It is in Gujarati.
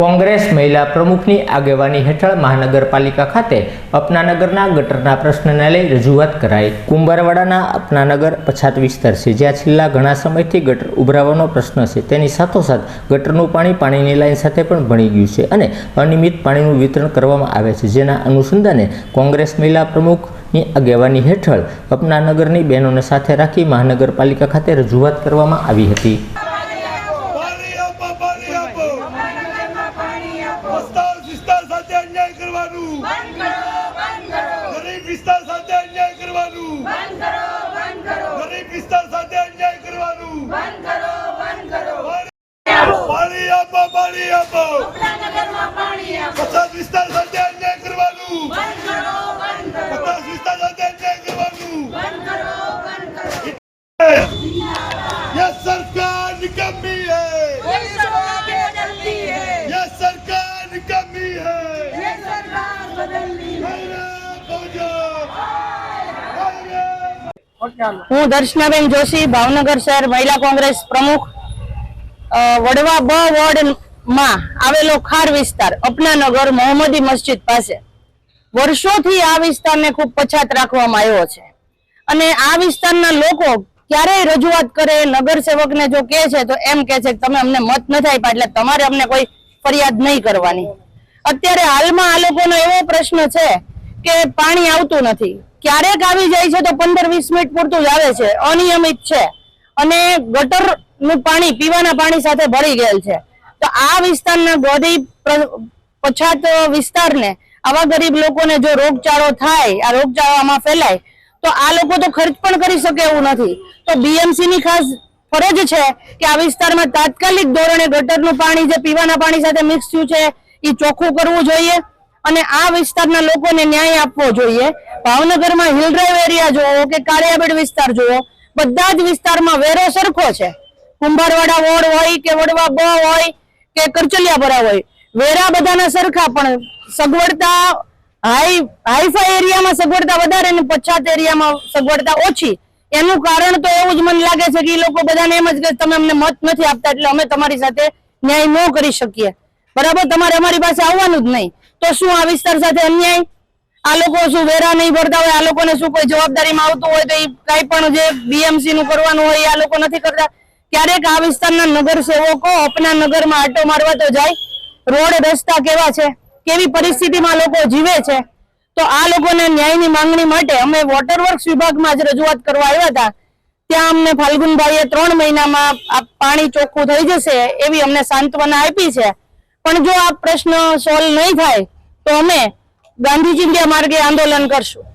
કોંગ્રેસ મહિલા પ્રમુખની આગેવાની હેઠળ મહાનગરપાલિકા ખાતે અપનાનગરના ગટરના પ્રશ્નને લઈ રજૂઆત કરાઈ. કુંભારવાડાના અપનાનગર પછાત વિસ્તાર છે, જ્યાં છેલ્લા ઘણા સમયથી ગટર ઉભરાવાનો પ્રશ્ન છે. તેની સાથોસાથ ગટરનું પાણી પાણીની લાઇન સાથે પણ ભણી ગયું છે અને અનિયમિત પાણીનું વિતરણ કરવામાં આવે છે. જેના અનુસંધાને કોંગ્રેસ મહિલા પ્રમુખની આગેવાની હેઠળ અપનાનગરની બહેનોને સાથે રાખી મહાનગરપાલિકા ખાતે રજૂઆત કરવામાં આવી હતી. કરવાનું. ગરીબ વિસ્તાર સાથે અન્યાય કરવાનું. ગરીબ હું દર્શનાબેન જોશી, ભાવનગર શહેર મહિલા કોંગ્રેસ પ્રમુખ. વડવા બ વોર્ડમાં આવેલો ખાર વિસ્તાર, અપનાનગર મોહમ્મદી મસ્જિદ પાસે. વર્ષોથી આ વિસ્તારને ખૂબ પછાત રાખવામાં આવ્યો છે. અને આ વિસ્તારના લોકો ક્યારેય રજૂઆત કરે નગર સેવકને જો કહે છે, તો એમ કહે છે કે તમે અમને મત નથી આપ્યા, એટલે તમારે અમને કોઈ ફરિયાદ નહીં કરવાની. અત્યારે હાલમાં આ લોકોનો એવો પ્રશ્ન છે કે પાણી આવતું નથી. ક્યારેક આવી જાય છે તો પંદર વીસ મિનિટ પૂરતું જ આવે છે, અનિયમિત છે. અને ગટરનું પાણી, પીવાના પાણી સાથે ભરી ગયેલ છે. તો આ વિસ્તારના ગોદી પછાત વિસ્તારને આવા ગરીબ લોકોને જો રોગચાળો થાય, આ રોગચાળો આમાં ફેલાય, તો આ લોકો તો ખર્ચ પણ કરી શકે એવું નથી. તો બીએમસી ની ખાસ ફરજ છે કે આ વિસ્તારમાં તાત્કાલિક ધોરણે ગટરનું પાણી જે પીવાના પાણી સાથે મિક્સ થયું છે એ ચોખ્ખું કરવું જોઈએ અને આ વિસ્તારના લોકોને ન્યાય આપવો જોઈએ. ભાવનગરમાં હિલ ડ્રાઈવ એરિયા જોવો કે કાળિયાબેડ વિસ્તાર જોવો બધા જ વિસ્તારમાં વેરો સરખો છે. કુંભારવાડા વોર્ડ હોય કે વડવા બ હોય કે કરચલિયાપરા હોય, વેરા બધાના સરખા, પણ સગવડતા હાઈ, હાઈફાઈ એરિયામાં સગવડતા વધારે અને પછાત એરિયામાં સગવડતા ઓછી. એનું કારણ તો એવું જ મને લાગે છે કે એ લોકો બધાને એમ જ કે તમે અમને મત નથી આપતા એટલે અમે તમારી સાથે ન્યાય ન કરી શકીએ. બરાબર? તમારે અમારી પાસે આવવાનું જ નહીં. તો શું આ વિસ્તાર સાથે અન્યાય? આ લોકો શું વેરા નહીં ભરતા હોય, આ લોકોને શું કોઈ જવાબદારીમાં આવતું હોય તો એ કઈ પણ જે બીએમસી નું કરવાનું હોય એ આ લોકો નથી કરતા. ક્યારેક આ વિસ્તારના નગર સેવકો અપના નગરમાં આટો મારવા તો જાય. રોડ રસ્તા કેવા છે? કેવી પરિસ્થિતિમાં લોકો જીવે છે? તો આ લોકોને ન્યાયની માંગણી માટે અમે વોટર વર્ક્સ વિભાગમાં જ રજૂઆત કરવા આવ્યા હતા. ત્યાં અમને ફાલ્ગુનભાઈએ ત્રણ મહિનામાં આ પાણી ચોખ્ખું થઈ જશે એવી અમને સાંત્વના આપી છે. પણ જો આ પ્રશ્ન સોલ્વ નહીં થાય, તો અમે ગાંધી ચિંધ્યા માર્ગે આંદોલન કરશું.